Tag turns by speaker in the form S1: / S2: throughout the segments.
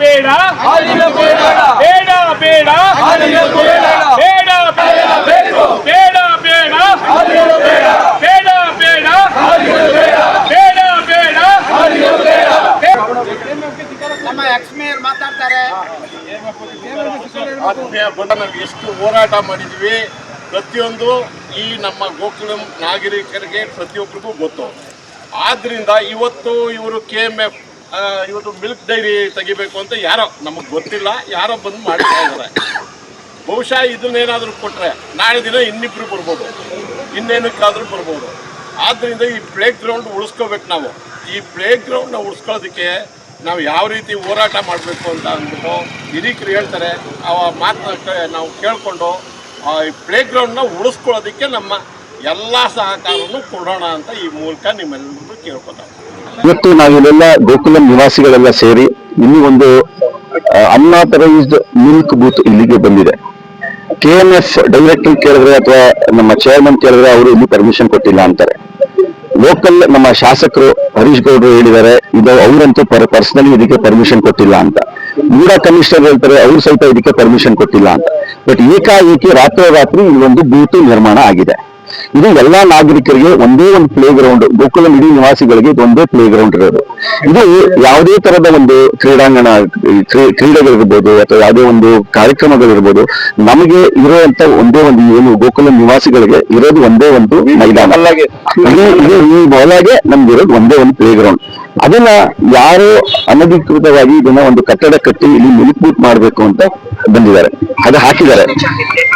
S1: ಬೇಡ. ಬೇಡ ಬೇಡ. ಬೇಡ ಬೇಡ. ಬೇಡ ಬೇಡ. ಬೇಡ ಬೇಡ.
S2: ಬೇಡ ಮಾತಾಡ್ತಾರೆ.
S3: ಎಷ್ಟು ಹೋರಾಟ ಮಾಡಿದ್ವಿ ಪ್ರತಿಯೊಂದು ಈ ನಮ್ಮ ಗೋಕುಲ ನಾಗರಿಕರಿಗೆ ಪ್ರತಿಯೊಬ್ಬರಿಗೂ ಗೊತ್ತು. ಆದ್ರಿಂದ ಇವತ್ತು ಇವರು ಕೆ ಎಂ ಎಫ್ ಇವತ್ತು ಮಿಲ್ಕ್ ಡೈರಿ ತೆಗಿಬೇಕು ಅಂತ ಯಾರೋ, ನಮಗೆ ಗೊತ್ತಿಲ್ಲ, ಯಾರೋ ಬಂದು ಮಾಡ್ತಾ ಇದ್ದಾರೆ ಬಹುಶಃ ಇದನ್ನೇನಾದರೂ ಕೊಟ್ಟರೆ ನಾಳೆ ದಿನ ಇನ್ನಿಬ್ರು ಬರ್ಬೋದು. ಇನ್ನೇನಕ್ಕಾದರೂ ಬರ್ಬೋದು. ಆದ್ದರಿಂದ ಈ ಪ್ಲೇ ಗ್ರೌಂಡ್ ಉಳಿಸ್ಕೋಬೇಕು ನಾವು. ಈ ಪ್ಲೇ ಗ್ರೌಂಡ್ನ ಉಳಿಸ್ಕೊಳ್ಳೋದಕ್ಕೆ ನಾವು ಯಾವ ರೀತಿ ಹೋರಾಟ ಮಾಡಬೇಕು ಅಂತ ಅಂದ್ಬಿಟ್ಟು ಹಿರಿಕರು ಹೇಳ್ತಾರೆ. ಆ ಮಾತನ್ನ ನಾವು ಕೇಳಿಕೊಂಡು ಈ ಪ್ಲೇ ಗ್ರೌಂಡ್ನ ಉಳಿಸ್ಕೊಳ್ಳೋದಕ್ಕೆ ನಮ್ಮ ಎಲ್ಲ ಸಹಕಾರವನ್ನು ಕೊಡೋಣ ಅಂತ ಈ ಮೂಲಕ ನಿಮ್ಮೆಲ್ಲರೂ ಕೇಳ್ಕೊತಾರೆ
S4: ಇವತ್ತು ನಾವಿಲ್ಲೆಲ್ಲ ಗೋಕುಲಂ ನಿವಾಸಿಗಳೆಲ್ಲ ಸೇರಿ ಇನ್ನೂ ಒಂದು ಅನ್ಆಥರೈಸ್ಡ್ ಮಿಲ್ಕ್ ಬೂತ್ ಇಲ್ಲಿಗೆ ಬಂದಿದೆ. ಕೆ ಎಂ ಎಫ್ ಡೈರೆಕ್ಟರ್ ಕೇಳಿದ್ರೆ ಅಥವಾ ನಮ್ಮ ಚೇರ್ಮನ್ ಕೇಳಿದ್ರೆ ಅವರು ಇಲ್ಲಿ ಪರ್ಮಿಷನ್ ಕೊಟ್ಟಿಲ್ಲ ಅಂತಾರೆ. ಲೋಕಲ್ ನಮ್ಮ ಶಾಸಕರು ಹರೀಶ್ ಗೌಡ್ರು ಹೇಳಿದ್ದಾರೆ, ಇದು ಅವರಂತೂ ಪರ್ಸನಲಿ ಇದಕ್ಕೆ ಪರ್ಮಿಷನ್ ಕೊಟ್ಟಿಲ್ಲ ಅಂತ. ಮೂಡ ಕಮಿಷನರ್ ಹೇಳ್ತಾರೆ, ಅವ್ರು ಸಹಿತ ಇದಕ್ಕೆ ಪರ್ಮಿಷನ್ ಕೊಟ್ಟಿಲ್ಲ ಅಂತ. ಬಟ್ ಏಕಾಏಕಿ ರಾತ್ರೋರಾತ್ರಿ ಈ ಒಂದು ಬೂತ್ ನಿರ್ಮಾಣ ಆಗಿದೆ. ಇದು ಎಲ್ಲಾ ನಾಗರಿಕರಿಗೆ ಒಂದೇ ಒಂದು ಪ್ಲೇ ಗ್ರೌಂಡ್ ಗೋಕುಲಂ ಇಡೀ ನಿವಾಸಿಗಳಿಗೆ ಒಂದೇ ಪ್ಲೇ ಗ್ರೌಂಡ್ ಇರೋದು. ಇದು ಯಾವುದೇ ತರದ ಒಂದು ಕ್ರೀಡಾಂಗಣ ಕ್ರೀ- ಕ್ರೀಡೆಗಳಿರ್ಬೋದು ಅಥವಾ ಯಾವುದೇ ಒಂದು ಕಾರ್ಯಕ್ರಮಗಳಿರ್ಬೋದು ನಮಗೆ ಇರುವಂತ ಒಂದೇ ಒಂದು ಏನು ಗೋಕುಲಂ ನಿವಾಸಿಗಳಿಗೆ ಇರೋದು ಒಂದೇ ಒಂದು ಮೈದಾನ. ಈ ಒಳಗೆ ನಮ್ಗೆ ಇರೋದು ಒಂದೇ ಒಂದು ಪ್ಲೇ ಗ್ರೌಂಡ್ ಅದನ್ನ ಯಾರು ಅನಧಿಕೃತವಾಗಿ ಇದನ್ನ ಒಂದು ಕಟ್ಟಡ ಕಟ್ಟಿ ಇಲ್ಲಿ ಮಿಲಿಪೂಟ್ ಮಾಡಬೇಕು ಅಂತ ಬಂದಿದ್ದಾರೆ. ಅದು ಹಾಕಿದ್ದಾರೆ.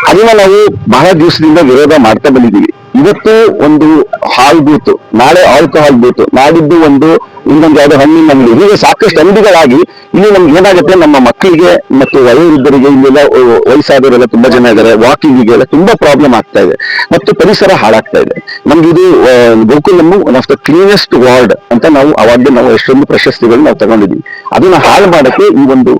S4: ಅದನ್ನ ನಾವು ಬಹಳ ದಿವಸದಿಂದ ವಿರೋಧ ಮಾಡ್ತಾ ಬಂದಿದ್ದೀವಿ. ಇವತ್ತು ಒಂದು ಹಾಲ್ ಬೂತು, ನಾಳೆ ಆಲ್ಕೋಹಾಲ್ ಬೂತು, ನಾಡಿದ್ದು ಒಂದು ಇನ್ನೊಂದು ಯಾವುದೋ ಹಣ್ಣಿನ ಅಂಗಡಿ. ಹೀಗೆ ಸಾಕಷ್ಟು ಅಂಗಡಿಗಳಾಗಿ ಇಲ್ಲಿ ನಮ್ಗೆ ಏನಾಗುತ್ತೆ? ನಮ್ಮ ಮಕ್ಕಳಿಗೆ ಮತ್ತು ವಯೋವೃದ್ಧರಿಗೆ ಇಲ್ಲೆಲ್ಲ ವಯಸ್ಸಾದವರೆಲ್ಲ ತುಂಬಾ ಜನ ಇದ್ದಾರೆ. ವಾಕಿಂಗಿಗೆಲ್ಲ ತುಂಬಾ ಪ್ರಾಬ್ಲಮ್ ಆಗ್ತಾ ಇದೆ. ಮತ್ತು ಪರಿಸರ ಹಾಳಾಗ್ತಾ ಇದೆ. ನಮ್ಗೆ ಇದು Gokulam one of the cleanest ward ಅಂತ ನಾವು, ಅವಾಗ್ಲೇ ನಾವು ಎಷ್ಟೊಂದು ಪ್ರಶಸ್ತಿಗಳು ನಾವು ತಗೊಂಡಿದ್ವಿ ಅದನ್ನ ಹಾಳು ಮಾಡಕ್ಕೆ ಈ ಒಂದು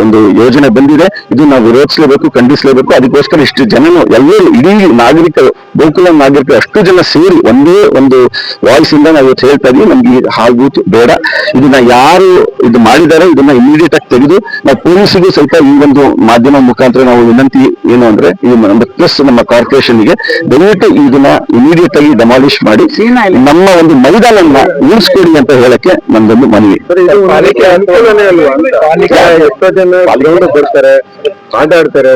S4: ಒಂದು ಯೋಜನೆ ಬಂದಿದೆ. ಇದು ನಾವು ವಿರೋಧಿಸಲೇಬೇಕು ಖಂಡಿಸಲೇಬೇಕು. ಅದಕ್ಕೋಸ್ಕರ ಇಷ್ಟು ಜನನು ಎಲ್ಲರೂ ಇಡೀ ನಾಗರಿಕರು ಗೋಕುಲ ನಾಗರಿಕರು ಅಷ್ಟು ಜನ ಸೇರಿ ಒಂದೇ ಒಂದು ವಾಯ್ಸ್ ಇಂದ ನಾವು ಇವತ್ತು ಹೇಳ್ತಾ ಇದೀವಿ. ನಮ್ಗೆ ಹಾಗೂ ಬೇಡ. ಇದನ್ನ ಯಾರು ಇದು ಮಾಡಿದ್ದಾರೆ ಇದನ್ನ ಇಮಿಡಿಯೇಟ್ ಆಗಿ ತೆಗೆದು ನಾವು ಪೊಲೀಸಿಗೂ ಸ್ವಲ್ಪ ಈ ಒಂದು ಮಾಧ್ಯಮ ಮುಖಾಂತರ ನಾವು ವಿನಂತಿ ಏನು ಅಂದ್ರೆ ಇದು ನಮ್ಮ ಪ್ಲಸ್ ನಮ್ಮ ಕಾರ್ಪೊರೇಷನ್ಗೆ ದಯವಿಟ್ಟು ಇದನ್ನ ಇಮಿಡಿಯೇಟ್ ಆಗಿ ಡೆಮಾಲಿಷ್ ಮಾಡಿ ನಮ್ಮ ಒಂದು ಮೈದಾನನ್ನ ಉಳಿಸ್ಕೊಡಿ ಅಂತ ಹೇಳಕ್ಕೆ ನಮ್ದೊಂದು ಮನವಿ.
S5: ಎಷ್ಟೋ ಜನ ಗ್ರೌಂಡ್ ಬರ್ತಾರೆ ಆಟ ಆಡ್ತಾರೆ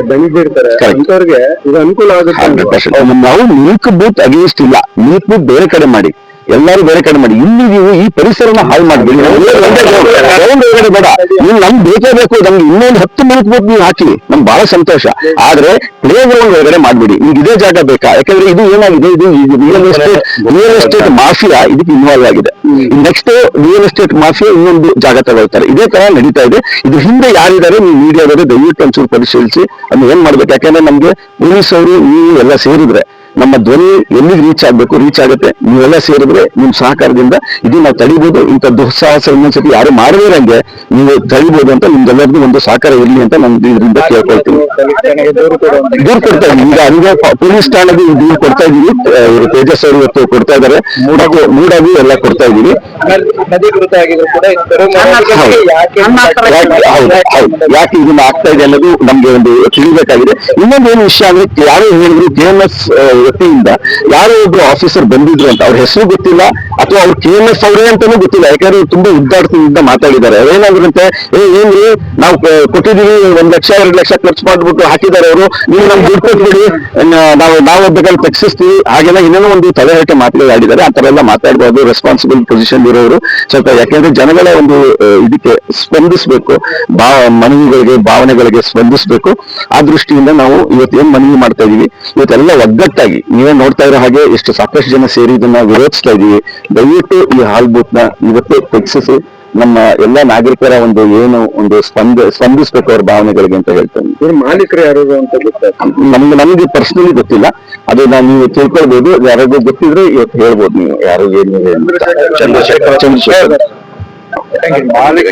S5: ಅಂತವ್ರಿಗೆ ಇದು ಅನುಕೂಲ ಆಗುತ್ತೆ
S4: ನಾವು ಮಿಲ್ಕ್ ಬೂತ್ ಅಗೇನ್ಸ್ಟ್ ಇಲ್ಲ. ಮಿಲ್ಕ್ ಬೂತ್ ಬೇರೆ ಕಡೆ ಮಾಡಿ. ಎಲ್ಲರೂ ಬೇರೆ ಕಡೆ ಮಾಡಿ. ಇಲ್ಲಿ ನೀವು ಈ ಪರಿಸರನ ಹಾಳು ಒಳಗಡೆ ಬೇಡ. ನೀವು ನಮ್ಗೆ ಬೇಕೇ ಬೇಕು. ನಮ್ಗೆ ಇನ್ನೊಂದು ಹತ್ತು ಮಿನಿಟ್ ಬಿಟ್ಟು ನೀವು ಹಾಕಿ. ನಮ್ಗೆ ಬಹಳ ಸಂತೋಷ. ಆದ್ರೆ ಪ್ಲೇ ಗ್ರೌಂಡ್ ಒಳಗಡೆ ಮಾಡ್ಬಿಡಿ. ನಿಮ್ಗೆ ಇದೇ ಜಾಗ ಬೇಕಾ? ಯಾಕಂದ್ರೆ ಇದು ಏನಾಗಿದೆ? ಇದು real estate real estate mafia ಇದಕ್ಕೆ ಇನ್ವಾಲ್ವ್ ಆಗಿದೆ. ನೆಕ್ಸ್ಟ್ ರಿಯಲ್ ಎಸ್ಟೇಟ್ ಮಾಫಿಯಾ ಇನ್ನೊಂದು ಜಾಗ ತಗೊಳ್ತಾರೆ. ಇದೇ ತರ ನಡೀತಾ ಇದೆ. ಇದು ಹಿಂದೆ ಯಾರಿದ್ದಾರೆ ನೀವು ಮೀಡಿಯಾದವರು ದಯವಿಟ್ಟು ಒಂಚೂರು ಪರಿಶೀಲಿಸಿ. ಅದು ಏನ್ ಮಾಡ್ಬೇಕು? ಯಾಕಂದ್ರೆ ನಮ್ಗೆ ಪೊಲೀಸ್ ಅವರು ನೀವು ಎಲ್ಲ ಸೇರಿದ್ರೆ. ನಮ್ಮ ಧ್ವನಿ ಎಲ್ಲಿಗೆ ರೀಚ್ ಆಗ್ಬೇಕು ರೀಚ್ ಆಗುತ್ತೆ, ನೀವೆಲ್ಲ ಸೇರಿದ್ರೆ ನಿಮ್ ಸಹಕಾರದಿಂದ ಇದು ನಾವು ತಡಿಬಹುದು ಇಂಥ ದುಸ್ಸಾಹಸ ಇನ್ನೊಂದ್ಸತಿ ಯಾರು ಮಾಡದಿರಂಗೆ ನೀವು ತಡಿಬಹುದು ಅಂತ ನಿಮ್ಗೆಲ್ಲರಿಗೂ ಒಂದು ಸಹಕಾರ ಇರಲಿ ಅಂತ ನಾನು ಇದರಿಂದ ಕೇಳ್ಕೊಳ್ತೀನಿ.
S5: ದೂರು
S4: ಕೊಡ್ತಾ ಇದೀವಿ ಈಗ ಹಂಗೆ ಪೊಲೀಸ್ ಠಾಣೆಗೆ ದೂರು ಕೊಡ್ತಾ ಇದೀವಿ ಇವರು ತೇಜಸ್ ಅವರು ಇವತ್ತು ಕೊಡ್ತಾ ಇದ್ದಾರೆ ಮೂಡಾಗಿ ಎಲ್ಲ ಕೊಡ್ತಾ ಇದೀವಿ
S5: ಯಾಕೆ
S4: ಇದನ್ನ ಆಗ್ತಾ ಇದೆ ಅನ್ನೋದು ನಮ್ಗೆ ಒಂದು ತಿಳಿಬೇಕಾಗಿದೆ ಇನ್ನೊಂದು ಏನು ವಿಷಯ ಅಂದ್ರೆ ಯಾರು ಹೇಳಿದ್ರು ಕೆ ಎಂ ಎಸ್ ವತಿಯಿಂದ ಯಾರೋ ಒಬ್ರು ಆಫೀಸರ್ ಬಂದಿದ್ರು ಅಂತ ಅವ್ರ ಹೆಸರು ಗೊತ್ತಿಲ್ಲ ಅಥವಾ ಅವ್ರು ಕೆ ಎಂ ಎಸ್ ಅವರೇ ಅಂತಾನೂ ಗೊತ್ತಿಲ್ಲ. ಯಾಕಂದ್ರೆ ತುಂಬಾ ಉದ್ದಾಡ್ತಿದ್ದ ಮಾತಾಡಿದ್ದಾರೆ. ಅದೇನಾದ್ರಂತೆ ಏ, ಏನ್ರಿ? ನಾವು ಕೊಟ್ಟಿದೀವಿ ಒಂದ್ ಲಕ್ಷ, ಎರಡು ಲಕ್ಷ ಖರ್ಚು ಮಾಡ್ಬಿಟ್ಟು ಹಾಕಿದ್ದಾರೆ ಅವರು. ನೀವು ನಮ್ಗೆ ದುಡ್ಡು ಕೊಟ್ಬಿಡಿ ನಾವು ನಾವು ಬೇಕಾದ್ರೆ ತಕ್ಷಿಸ್ತೀವಿ ಹಾಗೆಲ್ಲ ಇನ್ನೇನೋ ಒಂದು ತಲೆಹರಟೆ ಮಾತುಗಳು ಆಡಿದ್ದಾರೆ. ಆ ತರ ಎಲ್ಲ ಮಾತಾಡ್ಬಾರ್ದು ರೆಸ್ಪಾನ್ಸಿಬಲ್ ಪೊಸಿಷನ್ ಇರೋರು ಸ್ವಲ್ಪ ಯಾಕಂದ್ರೆ ಜನಗಳ ಒಂದು ಇದಕ್ಕೆ ಸ್ಪಂದಿಸ್ಬೇಕು. ಭಾವ ಮನವಿಗಳಿಗೆ, ಭಾವನೆಗಳಿಗೆ ಸ್ಪಂದಿಸ್ಬೇಕು. ಆ ದೃಷ್ಟಿಯಿಂದ ನಾವು ಇವತ್ತು ಏನ್ ಮನವಿ ಮಾಡ್ತಾ ಇದೀವಿ? ಇವತ್ತೆಲ್ಲ ಒಗ್ಗಟ್ಟಾಗಿ, ನೀವೇ ನೋಡ್ತಾ ಇರೋ ಹಾಗೆ ಎಷ್ಟು ಸಾಕಷ್ಟು ಜನ ಸೇರಿ ಇದನ್ನ ವಿರೋಧಿಸ್ತಾ ಇದೀವಿ. ದಯವಿಟ್ಟು ಈ ಹಾಲ್ ಬೂತ್ನ ಇವತ್ತೇ ನಮ್ಮ ಎಲ್ಲ ನಾಗರಿಕರ ಒಂದು ಏನು ಒಂದು ಸ್ಪಂದ ಸ್ಪಂದಿಸ್ಬೇಕು ಅವ್ರ ಭಾವನೆಗಳಿಗೆ ಅಂತ ಹೇಳ್ತೇನೆ.
S5: ಮಾಲೀಕರು ಯಾರು ಅಂತ
S4: ನಮ್ಗೆ ನಮ್ಗೆ ಪರ್ಸನಲಿ ಗೊತ್ತಿಲ್ಲ. ಅದನ್ನ ನೀವು ತಿಳ್ಕೊಳ್ಬಹುದು ಯಾರಿಗೂ ಗೊತ್ತಿದ್ರೆ ಇವತ್ತು ಹೇಳ್ಬೋದು ನೀವು ಯಾರು ಏನು. ಚಂದ್ರಶೇಖರ್ ಚಂದ್ರಶೇಖರ್.
S5: ಮಾಲೀಕ